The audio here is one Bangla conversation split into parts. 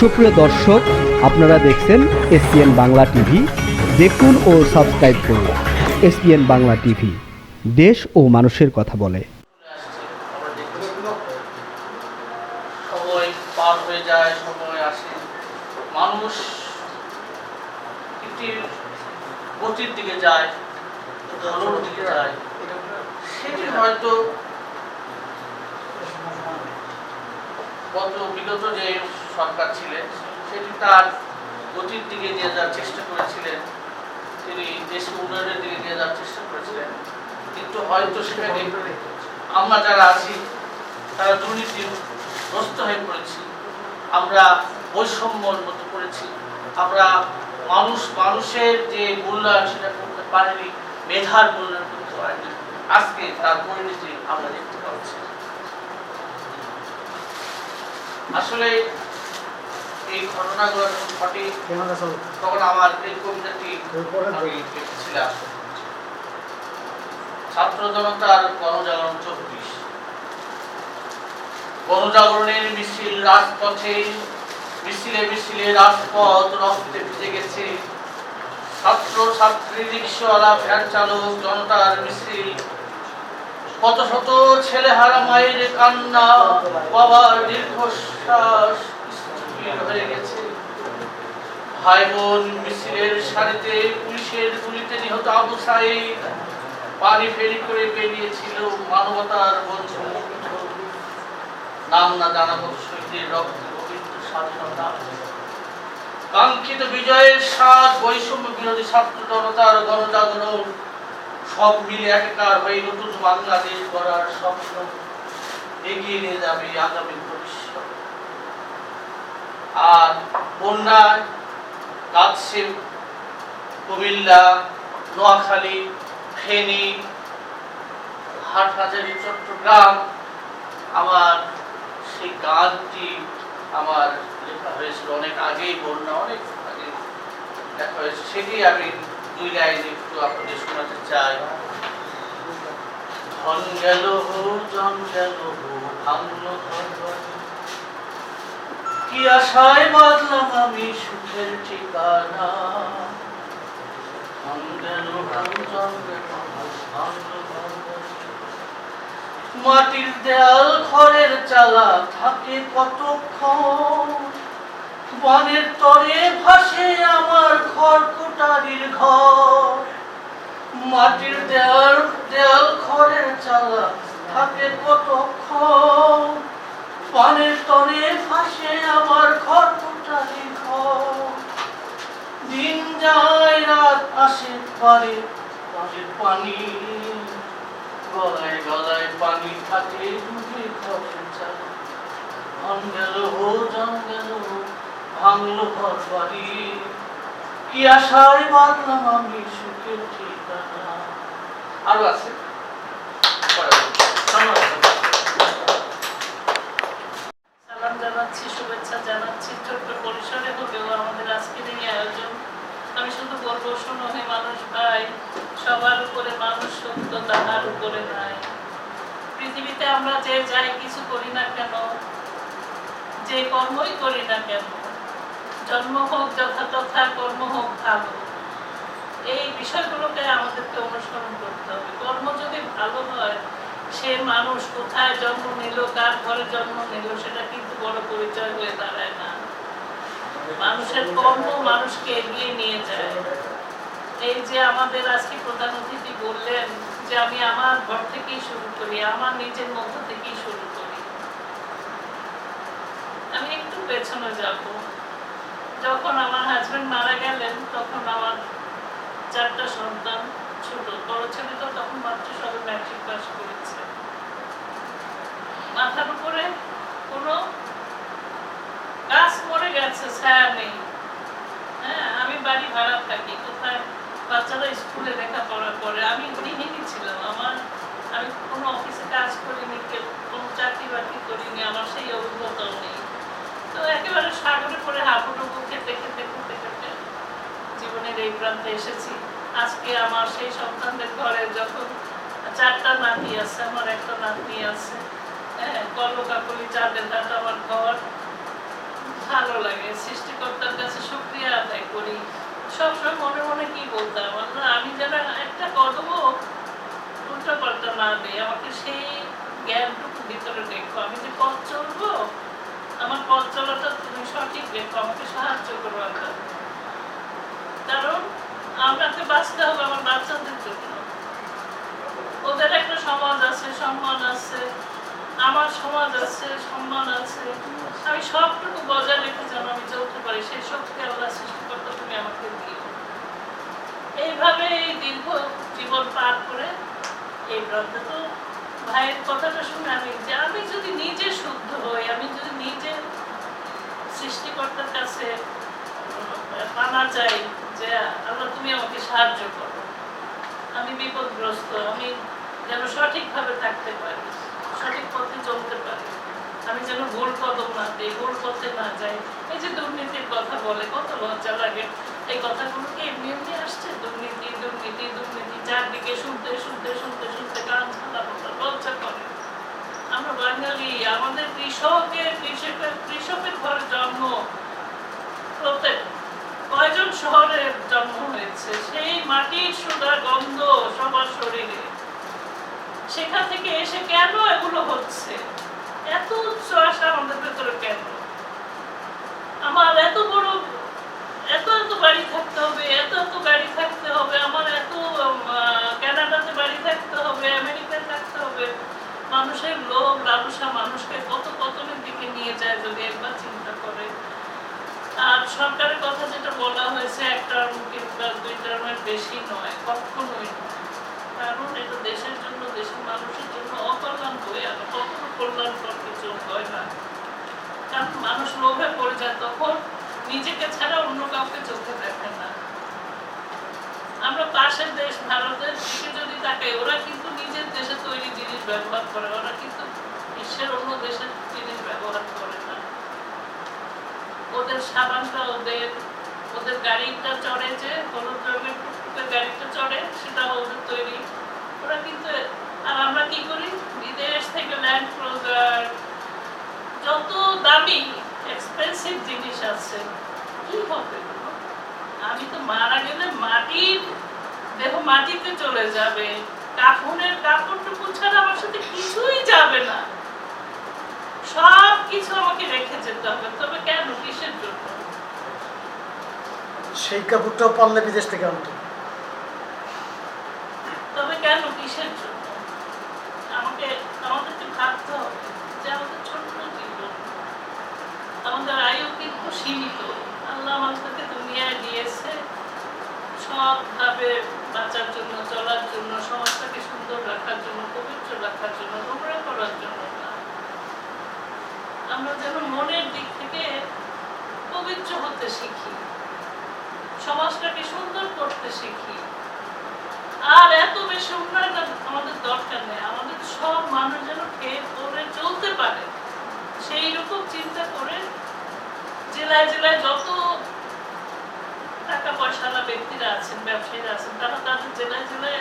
সুপ্রিয় দর্শক, আপনারা দেখছেন এসপিএন বাংলা টিভি। দেখুন ও সাবস্ক্রাইব করুন এসপিএন বাংলা টিভি। দেশ ও মানুষের কথা বলে। যায় যে সরকার ছিলেন, সেটি তার গতির দিকে নিয়ে যাওয়ার চেষ্টা করেছিলেন। তিনি দেশের উন্নয়নের দিকে নিয়ে যাওয়ার চেষ্টা করেছিলেন। কিন্তু হয়তো সেখানে আমরা যারা আছি, তারা দুর্নীতিগ্রস্ত হয়ে পড়েছি। আমরা বৈষম্যর মধ্যে পড়েছি। আমরা মানুষ, মানুষের যে মূল্যায়ন সেটা করতে পারেনি, মেধার মূল্যায়ন করতে পারিনি। আজকে তার পরিণতি আমরা দেখতে পাচ্ছি। আসলে এই ঘটনাগুলো ঘটে তখন আমার এই কবিতাটি আমি লিখেছিলাম ছাত্র জনতার গণজাগরণ চব্বিশ। গণজাগরণের মিছিল রাজপথে মিছিলে মিছিলে রাজপথ রক্তে ভিজে গেছে। ছাত্র ছাত্রী রিক্সাওয়ালা ভ্যান চালক জনতার মিছিল। কত শত ছেলে হারা মায়ের কান্না বাবার দীর্ঘশ্বাস। ভাই বোন মিছিলের সারিতে পুলিশের গুলিতে নিহত আবু সাইদ পানি ফেরি করে বেরিয়েছিল মানবতার বন্ধু নাম না জানা শহীদের রক্তে স্বাধীনতা কাঙ্ক্ষিত বিজয়ের স্বাদ, বৈষম্য বিরোধী ছাত্র জনতার গণজাগরণ, সব মিলে একাকার হয়ে নতুন বাংলাদেশ গড়ার স্বপ্ন এগিয়ে নিয়ে যাবে আগামী ভবিষ্যৎ। আর বন্যায় কাছে কুমিল্লা, নোয়াখালী, ফেনী, হাটহাজারী, চট্টগ্রাম, আমার সেই গানটি আমার লেখা হয়েছিল অনেক আগেই, বন্যা অনেক আগে লেখা হয়েছে সেটি আমি দুই লাইন একটু আপনাদের শোনাতে চাই ধন গেল হো, জন গেল হো ঘর বাড়ি। কি আশায় বাঁধলাম আমি সুখের ঠিকানা? ঘর। মাটির দেয়াল খড়ের চালা থাকে কতক্ষণ? বনের তরে ভাসে আমার খড়কুটারির ঘর। মাটির দেয়াল দেয়াল খড়ের চালা থাকে কতক্ষণ? পানের তরে ভাসে আমার ঘর দিন যায় রাত আসে পারে পানির পানি। গলায় গলায় পানি থাকে ডুবে ঘরের চাল। ধন গেল হো জন গেল হো, ভাঙলো ঘর বাড়ি। কি আশায় বাঁধলাম আমি সুখের ঠিকানা? আরও আছে? ধন্যবাদ। জানাচ্ছি শুভেচ্ছা জানাচ্ছি। ছোট্ট পরিসরে হলেও আমাদের আজকের এই আয়োজন, আমি শুধু বলব, শোনো হে মানুষ ভাই, সবার উপরে মানুষ সত্য তাহার উপরে নাই। পৃথিবীতে আমরা যে যাই কিছু করি না কেন, যে কর্মই করি না কেন, জন্ম হোক যথাযথা, কর্ম হোক ভালো, এই বিষয়গুলোকে আমাদেরকে অনুসরণ করতে হবে। কর্ম যদি ভালো হয় সে মানুষ কোথায় জন্ম নিল, কার ঘরে জন্ম নিল, সেটা কিন্তু বড় পরিচয় হয়ে দাঁড়ায় না। মানুষের কর্ম মানুষকে এগিয়ে নিয়ে যায়। এই যে আমাদের আজকে প্রধান অতিথি বললেন যে, আমি আমার ঘর থেকেই শুরু করি, আমার নিজের মধ্য থেকেই শুরু করি। আমি একটু পেছনে যাব। যখন আমার হাজবেন্ড মারা গেলেন, তখন আমার চারটা সন্তান ছোট, বড় ছেলে তো তখন মাত্র সবে ম্যাট্রিক পাস করেছে। মাথার উপরে কোনো গাছ মরে গেছে, ছায়া নেই। হ্যাঁ আমি বাড়ি ভাড়া থাকি, কোথায় বাচ্চারা স্কুলে লেখাপড়া করে? আমি গৃহিণী ছিলাম, আমার, আমি কোনো অফিসে কাজ করিনি কোনো চাকরি বাকরি করিনি, আমার সেই অভিজ্ঞতাও নেই। তো একেবারে সাগরে পরে হাবুডুবু খেতে খেতে খেতে খেতে জীবনের এই প্রান্তে এসেছি। আজকে আমার সেই সন্তানদের ঘরে যখন চারটা নাতি আছে, আমার একটা নাতনি আছে ভালো লাগে, সৃষ্টিকর্তার কাছে শুক্রিয়া আদায় করি। সবসময় মনে মনে কি বলতাম আমি যেন একটা কদমও উল্টো পাল্টা না দিই আমাকে সেই জ্ঞানটুকু ভিতরে রেখো আমি যে পথ চলবো, আমার পথ চলাটা তুমি সঠিক রেখো আমাকে সাহায্য করো আল্লাহ। কারণ আমাকে বাঁচতে হবে আমার বাচ্চাদের জন্য। ওদের একটা সমাজ আছে, সম্মান আছে। আমার সমাজ আছে, সম্মান আছে। আমি সবটুকু বজায় রেখে যেন আমি চলতে পারি, সেই শক্তি আল্লাহ সৃষ্টিকর্তা তুমি আমাকে দিও। এইভাবে এই দীর্ঘ জীবন পার করে এই গ্রন্থে তো ভাইয়ের কথাটা শুনে আমি যে আমি যদি নিজে শুদ্ধ হই, আমি যদি নিজে সৃষ্টিকর্তার কাছে মানা চাই যে আল্লাহ তুমি আমাকে সাহায্য করো, আমি বিপদগ্রস্ত, আমি যেন সঠিকভাবে থাকতে পারি সঠিক পথে চলতে পারি আমি যেন ভুল কদম না দিই, ভুল পথে না যাই। এই যে দুর্নীতির কথা বলে, কত লজ্জা লাগে। এই কথাগুলো কি এমনি এমনি আসছে? দুর্নীতি দুর্নীতি দুর্নীতি, চারদিকে শুনতে শুনতে শুনতে শুনতে কান ছাড়া লজ্জা করে। আমরা বাঙালি, আমাদের কৃষকের কৃষকের কৃষকের ঘরে জন্ম। প্রত্যেক কয়জন শহরে জন্ম হয়েছে? সেই মাটির সুদা গন্ধ সবার শরীরে। সেখান থেকে এসে কেন এগুলো হচ্ছে? এত উচ্চ আশা আমাদের ভেতরে কেন? আমার এত বড়, এত এত বাড়ি থাকতে হবে, এত এত গাড়ি থাকতে হবে, আমার এত কানাডাতে বাড়ি থাকতে হবে, আমেরিকায় থাকতে হবে। মানুষের লোভ, লালসা মানুষকে কত পতনের দিকে নিয়ে যায় যদি একবার চিন্তা করে। আর সরকারের কথা যেটা বলা হয়েছে এক টার্ম কিংবা দুই টার্মের বেশি নয়, কখনোই নয়। কারণ এটা দেশের জন্য, দেশের মানুষের বয়ে আনে কখনো কল্যাণকর কিছু হয় না কারণ মানুষ লোভে পড়ে যায় তখন নিজেকে ছাড়া অন্য কাউকে চোখে দেখে না আমরা পাশের দেশ ভারতের দিকে যদি তাকাই ওরা কিন্তু নিজের দেশে তৈরি জিনিস ব্যবহার করে ওরা কিন্তু বিশ্বের অন্য দেশের জিনিস ব্যবহার করে না ওদের সাবানটা ওদের ওদের গাড়িটা চড়ে যে হলুদ রঙের গাড়িটা চড়ে সেটা ওদের তৈরি ওরা কিন্তু আর আমরা কি করি? বিদেশ থেকে ল্যান্ড ক্রুজার যত দামি এক্সপেন্সিভ জিনিস আছে কি হবে? আমি তো মারা গেলে মাটির দেহ মাটিতে চলে যাবে। কাফনের কাপড়টুকু ছাড়া আমার সাথে কিছুই যাবে না। সব কিছু আমাকে রেখে যেতে হবে। তবে কেন? কিসের জন্য? সেই কাপড়টাও পারলে বিদেশ থেকে আনতো। তবে কেন? কিসের জন্য? সবভাবে বাঁচার জন্য, চলার জন্য, সমাজটাকে সুন্দর রাখার জন্য, পবিত্র রাখার জন্য, নোংরা করার জন্য না। আমরা যেন মনের দিক থেকে পবিত্র হতে শিখি, সমাজটাকে সুন্দর করতে শিখি। আর এত বেশি উন্নয়ন আমাদের দরকার নেই। আমাদের সব মানুষ যেন খেয়ে পরে চলতে পারে। সেই রকম চিন্তা করে জেলায় জেলায় যত টাকা পয়সাওয়ালা ব্যক্তিরা আছেন, ব্যবসায়ীরা আছেন, তারা তাদের জেলায় জেলায়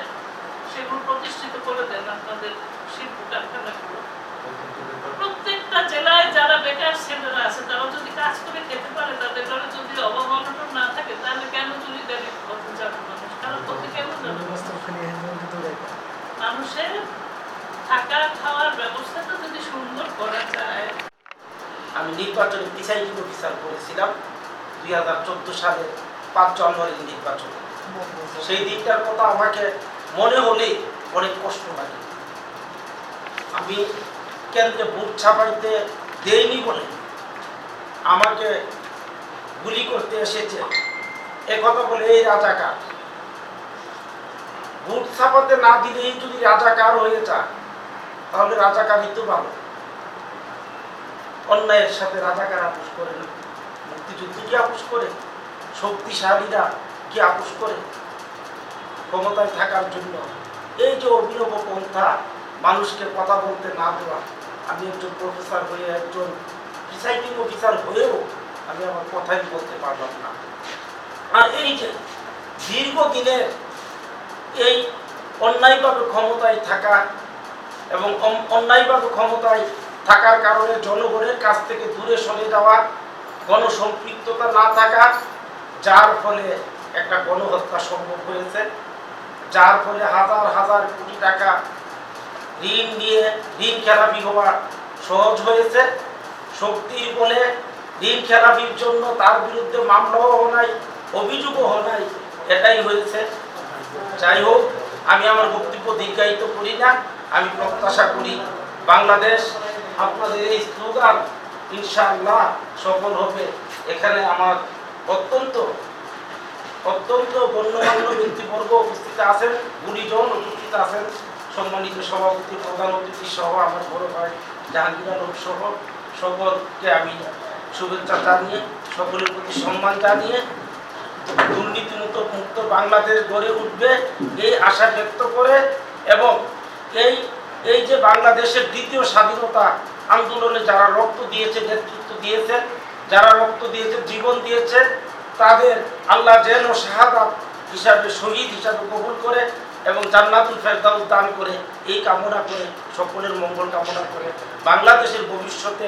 সেগুলো প্রতিষ্ঠিত করে দেন আপনাদের শিল্প কারখানাগুলো। প্রত্যেকটা জেলায় যারা বেকার ছেলেরা আছে, তারা যদি কাজ করে খেতে পারে, তাদের যদি অভাব অনটন না থাকে, তাহলে কেন দাঁড়িয়ে পথে যাবে মানুষ। কারণ পথে কেন যাবে মানুষের থাকা খাওয়ার ব্যবস্থাটা যদি সুন্দর করা যায়। আমি নির্বাচনে প্রিসাইডিং অফিসার করেছিলাম দুই হাজার চোদ্দ সালের পাঁচ জানুয়ারির নির্বাচনে। সেই দিনটার কথা আমাকে মনে হলে অনেক কষ্ট লাগে। আমি কেন্দ্রে ভোট ছাপাইতে দেয়নি বলে আমাকে গুলি করতে এসেছে। একথা বলে এই রাজাকার ভোট ছাপাতে না দিলেই যদি রাজাকার হয়ে যায়, তাহলে রাজাকারই তো ভালো অন্যায়ের সাথে রাজাকার আপোষ করে না। মুক্তিযুদ্ধ কি আপোষ করে, শক্তিশালীরা কি আপোষ করে? ক্ষমতায় থাকার জন্য। এই যে অভিনব পন্থা, মানুষকে কথা বলতে না দেওয়া, আমি একজন প্রফেসর হয়ে, একজন প্রিসাইডিং অফিসার হয়েও আমি আমার কথাই বলতে পারলাম না। আর এই যে দীর্ঘদিনের এই অন্যায়ভাবে ক্ষমতায় থাকা এবং অন্যায়ভাবে ক্ষমতায় থাকার কারণে জনগণের কাছ থেকে দূরে সরে যাওয়া গণসম্পৃক্ততা না থাকা, যার ফলে একটা গণহত্যা সম্ভব হয়েছে, যার ফলে হাজার হাজার কোটি টাকা ঋণ নিয়ে ঋণ খেলাপি হওয়া সহজ হয়েছে। শক্তির বলে ঋণ খেলাপির জন্য তার বিরুদ্ধে মামলাও নাই, অভিযোগও নাই, এটাই হয়েছে। যাই হোক, আমি আমার বক্তব্য দীর্ঘায়িত করি না। আমি প্রত্যাশা করি বাংলাদেশ আপনাদের এই স্লোগান, ইনশাআল্লাহ সফল হবে। এখানে আমার অত্যন্ত অত্যন্ত গণ্যমান্য ব্যক্তিবর্গ উপস্থিত আছেন, গুণীজন উপস্থিত আছেন। সম্মানিত সভাপতি, প্রধান অতিথি সহ আমার বড় ভাই জাহাঙ্গীর সহ। সকলকে আমি শুভেচ্ছা জানিয়ে, সকলের প্রতি সম্মান জানিয়ে দুর্নীতিমুক্ত মুক্ত বাংলাদেশ গড়ে উঠবে এই আশা ব্যক্ত করে এবং এই এই যে বাংলাদেশের দ্বিতীয় স্বাধীনতা আন্দোলনে যারা রক্ত দিয়েছে, নেতৃত্ব দিয়েছে, যারা রক্ত দিয়েছে, জীবন দিয়েছে, তাদের আল্লাহ যেন শাহাদাত হিসাবে, শহীদ হিসাবে কবুল করে এবং জান্নাতুল ফেরদাউস দান করে এই কামনা করে, সকলের মঙ্গল কামনা করে, বাংলাদেশের ভবিষ্যতে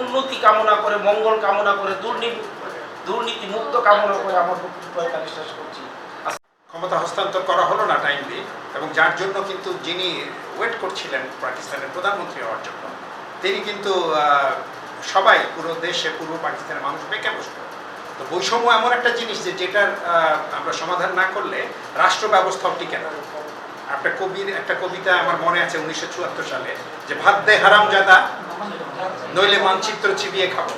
উন্নতি কামনা করে, মঙ্গল কামনা করে, দুর্নীতি দুর্নীতি মুক্ত কামনা করে আমার এখানে শেষ করছি। ক্ষমতা হস্তান্তর করা হলো না টাইমলি এবং যার জন্য কিন্তু যিনি ওয়েট করছিলেন পাকিস্তানের প্রধানমন্ত্রী হওয়ার জন্য, তিনি কিন্তু সবাই পুরো দেশে পূর্ব পাকিস্তানের মানুষ বেঁকে বসল। তো বৈষম্য এমন একটা জিনিস যে যেটার আমরা সমাধান না করলে রাষ্ট্র ব্যবস্থাও টিকে না। একটা কবির, একটা কবিতা আমার মনে আছে উনিশশো চুয়াত্তর সালে, যে ভাত দে হারাম জাদা, নইলে মানচিত্র চিবিয়ে খাব।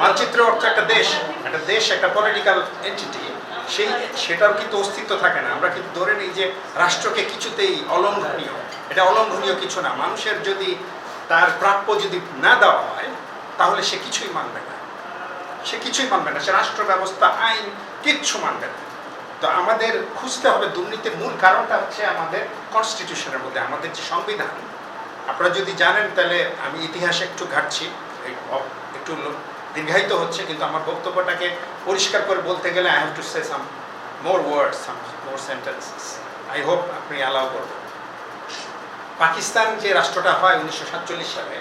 মানচিত্র অর্থ একটা দেশ একটা দেশ, একটা পলিটিক্যাল এন্টিটি সেই সেটার কিন্তু অস্তিত্ব থাকে না। আমরা কিন্তু ধরে নিই যে রাষ্ট্রকে কিছুতেই অলঙ্ঘনীয়, এটা অলঙ্ঘনীয় কিছু না। মানুষের যদি তার প্রাপ্য যদি না দেওয়া হয়, তাহলে সে কিছুই মানবে না। সে কিছুই মানবে না। সে রাষ্ট্র ব্যবস্থা, আইন কিচ্ছু মানবে না। তো আমাদের খুঁজতে হবে দুর্নীতির মূল কারণটা হচ্ছে আমাদের কনস্টিটিউশনের মধ্যে, আমাদের যে সংবিধান। আপনারা যদি জানেন, তাহলে আমি ইতিহাসে একটু ঘাটছি একটু দীর্ঘায়িত হচ্ছে, কিন্তু আমার বক্তব্যটাকে পরিষ্কার করে বলতে গেলে I have to say some more words some more sentences I hope আপনি অ্যালাউ করবেন। পাকিস্তান যে রাষ্ট্রটা হয় উনিশশো সাতচল্লিশ সালে,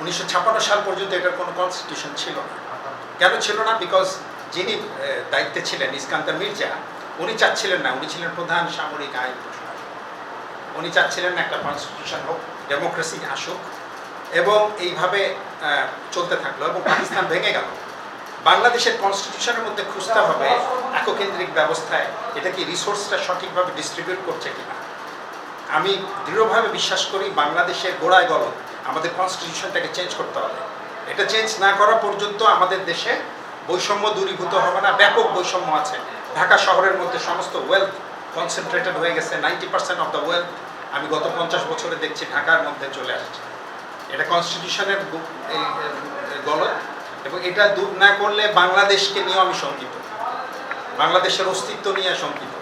উনিশশো ছাপ্পান্ন সাল পর্যন্ত এটার কোনো কনস্টিটিউশন ছিল না। কেন ছিল না? বিকজ যিনি দায়িত্বে ছিলেন ইস্কান্দার মির্জা, উনি চাচ্ছিলেন না, উনি ছিলেন প্রধান সামরিক আইন উনি চাচ্ছিলেন একটা কনস্টিটিউশন হোক ডেমোক্রেসি আসুক এবং এইভাবে চলতে থাকল এবং পাকিস্তান ভেঙে গেল। বাংলাদেশের কনস্টিটিউশনের মধ্যে খুঁজতে হবে এককেন্দ্রিক ব্যবস্থায়, এটা কি রিসোর্সটা সঠিকভাবে ডিস্ট্রিবিউট করছে কিনা। আমি দৃঢ়ভাবে বিশ্বাস করি বাংলাদেশের গোড়ায় গলদ আমাদের কনস্টিটিউশনটাকে চেঞ্জ করতে হবে। এটা চেঞ্জ না করা পর্যন্ত আমাদের দেশে বৈষম্য দূরীভূত হবে না, ব্যাপক বৈষম্য আছে। ঢাকা শহরের মধ্যে সমস্ত ওয়েলথ কনসেন্ট্রেটেড হয়ে গেছে ninety percent of the wealth আমি গত পঞ্চাশ বছরে দেখছি ঢাকার মধ্যে চলে আসছে। এটা কনস্টিটিউশনের গলদ। এবং এটা দূর না করলে বাংলাদেশকে নিয়েও আমি শঙ্কিত। বাংলাদেশের অস্তিত্ব নিয়ে শঙ্কিত।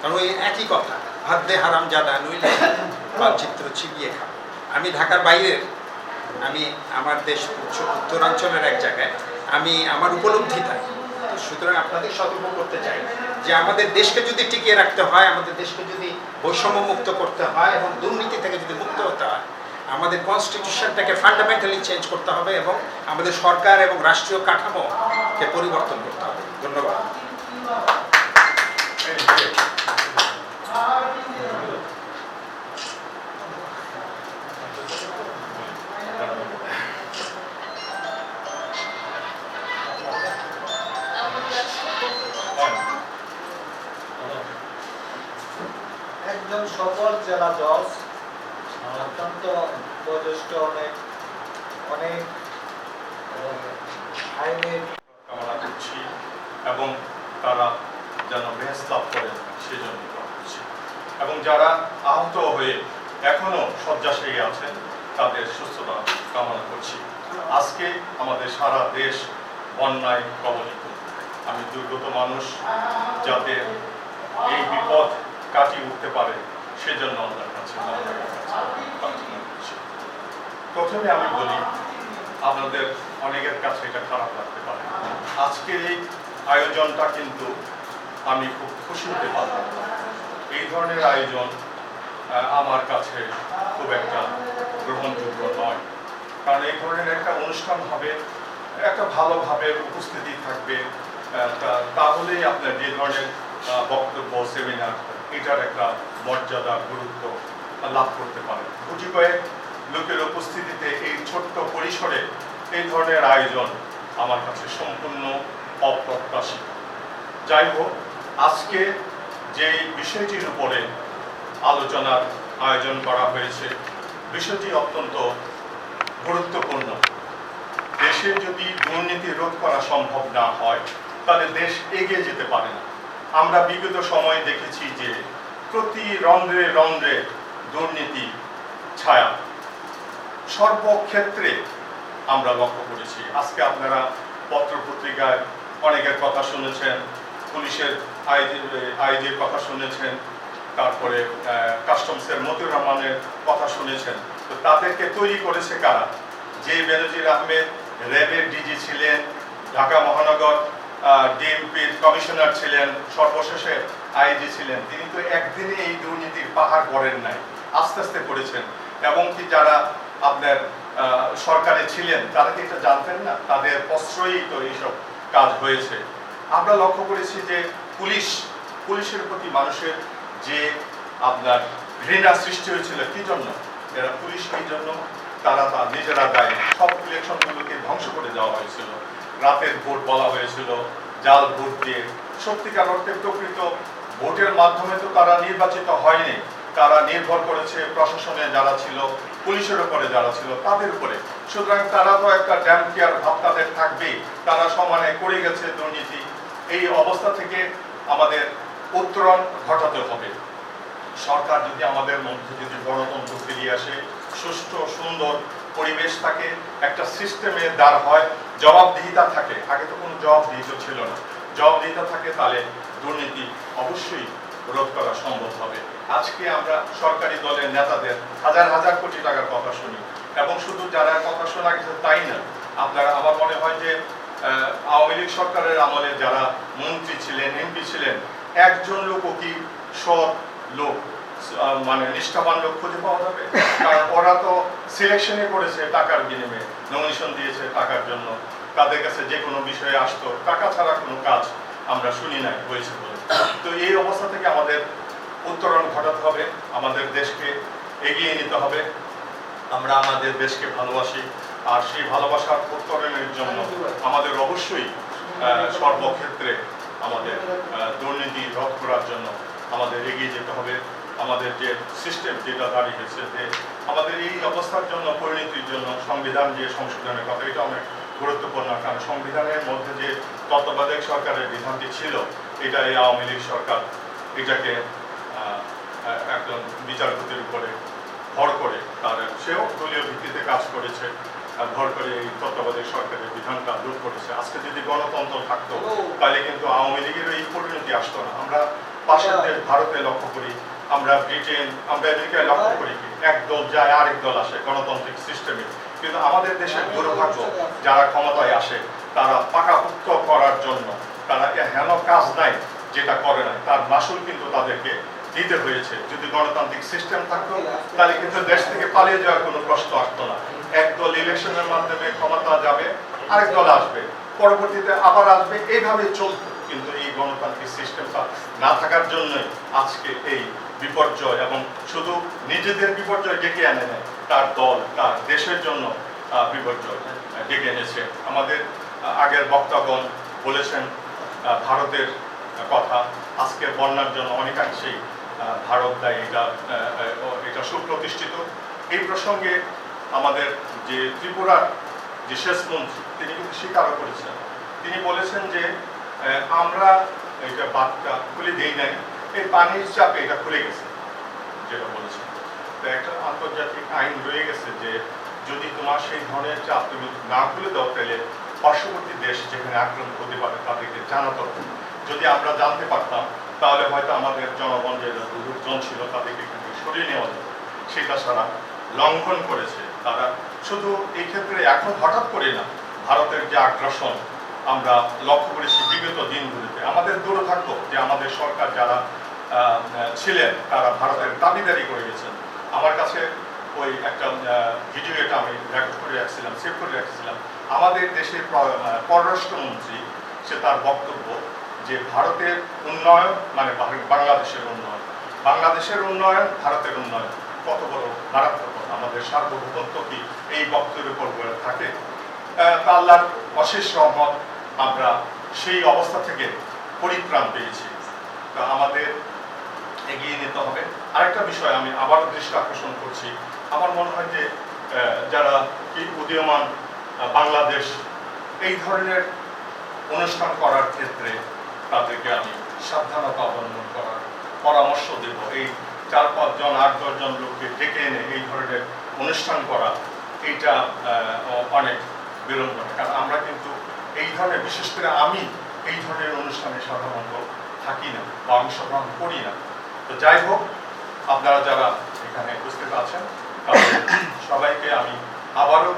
কারণ ওই একই কথা দে হারাম জাদা, নইলে মানচিত্র চিবিয়ে খাব আমি ঢাকার বাইরের, আমি আমার দেশ উত্তরাঞ্চলের এক জায়গায়, আমি আমার উপলব্ধি থাকি সুতরাং আপনাদের সতর্ক করতে চাই যে আমাদের দেশকে যদি টিকিয়ে রাখতে হয়, আমাদের দেশকে যদি বৈষম্য মুক্ত করতে হয় এবং দুর্নীতি থেকে যদি মুক্ত হতে হয় আমাদের কনস্টিটিউশনটাকে ফান্ডামেন্টালি চেঞ্জ করতে হবে এবং আমাদের সরকার এবং রাষ্ট্রীয় কাঠামোকে পরিবর্তন করতে হবে। ধন্যবাদ। আজকে আমাদের সারা দেশ বন্যায় কবলিত। আমি দুর্গত মানুষ, যাতে এই বিপদ কাটিয়ে উঠতে পারে, সেজন্য আল্লাহর কাছে প্রথমে আমি বলি, আপনাদের অনেকের কাছে এটা খারাপ লাগতে পারে। আজকের এই আয়োজনটা কিন্তু আমি খুব খুশি হতে পারলাম। এই ধরনের আয়োজন আমার কাছে খুব একটা গ্রহণযোগ্য নয়। কারণ এই ধরনের একটা অনুষ্ঠান হবে, একটা ভালোভাবে উপস্থিতি থাকবে তাহলেই আপনার যে ধরনের বক্তব্য সেমিনার এটার একটা মর্যাদা, গুরুত্ব লাভ করতে পারে। গুটি কয়েক লোকের উপস্থিতিতে এই ছোট্ট পরিসরে এই ধরনের আয়োজন আমার কাছে সম্পূর্ণ অপ্রত্যাশিত। যাই হোক, আজকে যে বিষয়টির উপরে আলোচনার আয়োজন করা হয়েছে, বিষয়টি অত্যন্ত গুরুত্বপূর্ণ। দেশে যদি দুর্নীতি রোধ করা সম্ভব না হয়, তাহলে দেশ এগিয়ে যেতে পারে না। আমরা বিগত সময়ে দেখেছি যে প্রতি রন্ধ্রে রন্ধ্রে দুর্নীতি ছায়া। সর্বক্ষেত্রে আমরা লক্ষ্য করেছি। আজকে আপনারা পত্রপত্রিকায় অনেকের কথা শুনেছেন, পুলিশের আইজির কথা শুনেছেন, তারপরে কাস্টমসের মতিউর রহমানের কথা শুনেছেন। তো তাদেরকে তৈরি করেছে কারা? যে বেনজির আহমেদ, র্যাবের ডিজি ছিলেন, ঢাকা মহানগর ডিএমপির কমিশনার ছিলেন, সর্বশেষে আইজি ছিলেন। তিনি তো একদিনে এই দুর্নীতির পাহাড় গড়েন নাই, আস্তে আস্তে করেছেন। এবং কি যারা আপনার সরকারে ছিলেন, তারা কি এটা জানতেন না? তাদের প্রশ্রয়ই তো এইসব কাজ হয়েছে। আমরা লক্ষ্য করেছি যে পুলিশ, পুলিশের প্রতি মানুষের যে আপনার ঘৃণা সৃষ্টি হয়েছিল, কি জন্য? এরা পুলিশ কি জন্য তারা তার নিজেরা দায়ী সব ইলেকশনগুলোকে ধ্বংস করে দেওয়া হয়েছিল। রাতের ভোট বলা হয়েছিল, জাল ভোট দিয়ে। সত্যিকার অর্থে প্রকৃত ভোটের মাধ্যমে তো তারা নির্বাচিত হয়নি। তারা নির্ভর করেছে প্রশাসনে যারা ছিল, পুলিশের উপরে যারা ছিল, তাদের উপরে। সুতরাং তারা তো একটা ড্যাম কেয়ার ভাব তাদের থাকবেই। তারা সমানে করে গেছে দুর্নীতি। এই অবস্থা থেকে আমাদের উত্তরণ ঘটাতে হবে। সরকার যদি আমাদের মধ্যে যদি গণতন্ত্র ফিরিয়ে আসে, সুষ্ঠু সুন্দর পরিবেশ থাকে, একটা সিস্টেমে দ্বার হয়, জবাবদিহিতা থাকে, আগে তো কোনো জবাবদিহিতা ছিল না। জবাবদিহিতা থাকে তাহলে দুর্নীতি অবশ্যই রোধ করা সম্ভব হবে। আজকে আমরা সরকারি দলের নেতাদের হাজার হাজার কোটি টাকার কথা শুনি, এবং শুধু যারা কথা শোনা গেছে তাই না, আপনারা আমার মনে হয় যে আওয়ামী লীগ সরকারের আমলে যারা মন্ত্রী ছিলেন, এমপি ছিলেন, একজন লোকও কি সৎ লোক মানে নিষ্ঠাবান লোক খুঁজে পাওয়া যাবে। কারণ ওরা তো সিলেকশনে করেছে টাকার বিনিময়ে নমিনেশন দিয়েছে টাকার জন্য। তাদের কাছে যে কোনো বিষয়ে আসতো, টাকা ছাড়া কোনো কাজ আমরা শুনি নাই, হয়েছে বলে। তো এই অবস্থা থেকে আমাদের উত্তরণ ঘটাতে হবে, আমাদের দেশকে এগিয়ে নিতে হবে। আমরা আমাদের দেশকে ভালোবাসি, আর সেই ভালোবাসার উত্তরণের জন্য আমাদের অবশ্যই সর্বক্ষেত্রে আমাদের দুর্নীতি রোধ করার জন্য আমাদের এগিয়ে যেতে হবে। আমাদের যে সিস্টেম যেটা দাঁড়িয়েছে যে আমাদের এই অবস্থার জন্য পরিণতির জন্য সংবিধান যে সংশোধনের কথা এটা অনেক গুরুত্বপূর্ণ। কারণ সংবিধানের মধ্যে যে তত্ত্বাবধায়ক সরকারের বিধানটি ছিল এটা এই আওয়ামী লীগ সরকার এটাকে একজন বিচারপতির উপরে ভর করে তার সেও দলীয় ভিত্তিতে কাজ করেছে আর ভর করে এই তত্ত্বাবধায়ক সরকারের বিধানটা দূর করেছে। আজকে যদি গণতন্ত্র থাকতো তাহলে কিন্তু আওয়ামী লীগের এই পরিণতি আসতো না। আমরা পাশের ভারতে লক্ষ্য করি, আমরা ব্রিটেন, আমরা আমেরিকায় লক্ষ্য করি এক দল যায়, আরেক দল আসে গণতান্ত্রিক সিস্টেমে কিন্তু আমাদের দেশের দুর্ভাগ্য, যারা ক্ষমতায় আসে, তারা পাকাপুক্ত করার জন্য, তারা হেন কাজ নাই, যেটা করে নাই। তার মাসুল কিন্তু তাদেরকে দিতে হয়েছে। যদি গণতান্ত্রিক সিস্টেম থাকতো, তাহলে কিন্তু দেশ থেকে পালিয়ে যাওয়ার কোনো কষ্ট আসতো না। একদল ইলেকশনের মাধ্যমে ক্ষমতা যাবে, আরেক দল আসবে। পরবর্তীতে আবার আসবে এইভাবে চলতো। কিন্তু এই গণতান্ত্রিক সিস্টেমটা না থাকার জন্যই আজকে এই বিপর্যয় এবং শুধু নিজেদের বিপর্যয় ডেকে আনে নেয় তার দল, তার দেশের জন্য বিপর্যয় ডেকে এনেছে। আমাদের আগের বক্তাগণ বলেছেন ভারতের কথা। আজকের বন্যার জন্য অনেকাংশেই ভারত দায়ী এটা এটা সুপ্রতিষ্ঠিত। এই প্রসঙ্গে আমাদের যে ত্রিপুরার যে শেষ মন্ত্রী তিনি কিন্তু স্বীকারও করেছেন। তিনি বলেছেন যে আমরা এটা বাঁধটা খুলে দেই নাই। এই পানির চাপে এটা খুলে গেছে, যেটা বলেছেন তো একটা আন্তর্জাতিক আইন রয়ে গেছে যে যদি তোমার সেই ধরনের চাপ তুমি না খুলে দাও, তাহলে পার্শ্ববর্তী দেশ যেখানে আক্রান্ত হতে পারে তাদেরকে জানাতে হবে। যদি আমরা জানতে পারতাম, তাহলে হয়তো আমাদের জনগণ যে লোকজন ছিল, তাদেরকে কিন্তু সরিয়ে নেওয়া যেত। সেটা সারা লঙ্ঘন করেছে তারা। শুধু এই ক্ষেত্রে এখন হঠাৎ করে না, ভারতের যে আগ্রাসন, আমরা লক্ষ্য করেছি। বিগত দিনগুলিতে আমাদের দুর্ভাগ্য যে আমাদের সরকার যারা ছিলেন, তারা ভারতের দাবিদারি করে গেছেন। আমার কাছে ওই একটা ভিডিও এটা আমি রেকর্ড করে রাখছিলাম সেভ করে রাখছিলাম। আমাদের দেশের পররাষ্ট্রমন্ত্রী, সে তার বক্তব্য যে ভারতের উন্নয়ন মানে বাংলাদেশের উন্নয়ন। বাংলাদেশের উন্নয়ন, ভারতের উন্নয়ন। কত বড় মারাত্মক আমাদের সার্বভৌমত্ব কি এই বক্তব্যের উপর থাকে? তা আল্লাহর অশেষ রহমত আমরা সেই অবস্থা থেকে পরিত্রাণ পেয়েছি। তা আমাদের এগিয়ে নিতে হবে। আরেকটা বিষয় আমি আবারও দৃষ্টি আকর্ষণ করছি। আমার মনে হয় যে যারা কি উদীয়মান বাংলাদেশ, এই ধরনের অনুষ্ঠান করার ক্ষেত্রে তাদেরকে আমি সাবধানতা অবলম্বন করার পরামর্শ দেব। এই চার পাঁচজন আট দশজন লোককে ডেকে এনে এই ধরনের অনুষ্ঠান করা, এইটা অনেক বিড়ম্বনা। কারণ আমরা কিন্তু এই ধরনের, বিশেষ করে আমি এই ধরনের অনুষ্ঠানে সাধারণত থাকি না বা অংশগ্রহণ করি না। তো যাই হোক, আপনারা যারা এখানে উপস্থিত আছেন সবাইকে আমি আবারও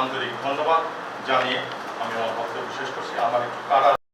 আন্তরিক ধন্যবাদ জানিয়ে আমি আমার বক্তব্য শেষ করছি।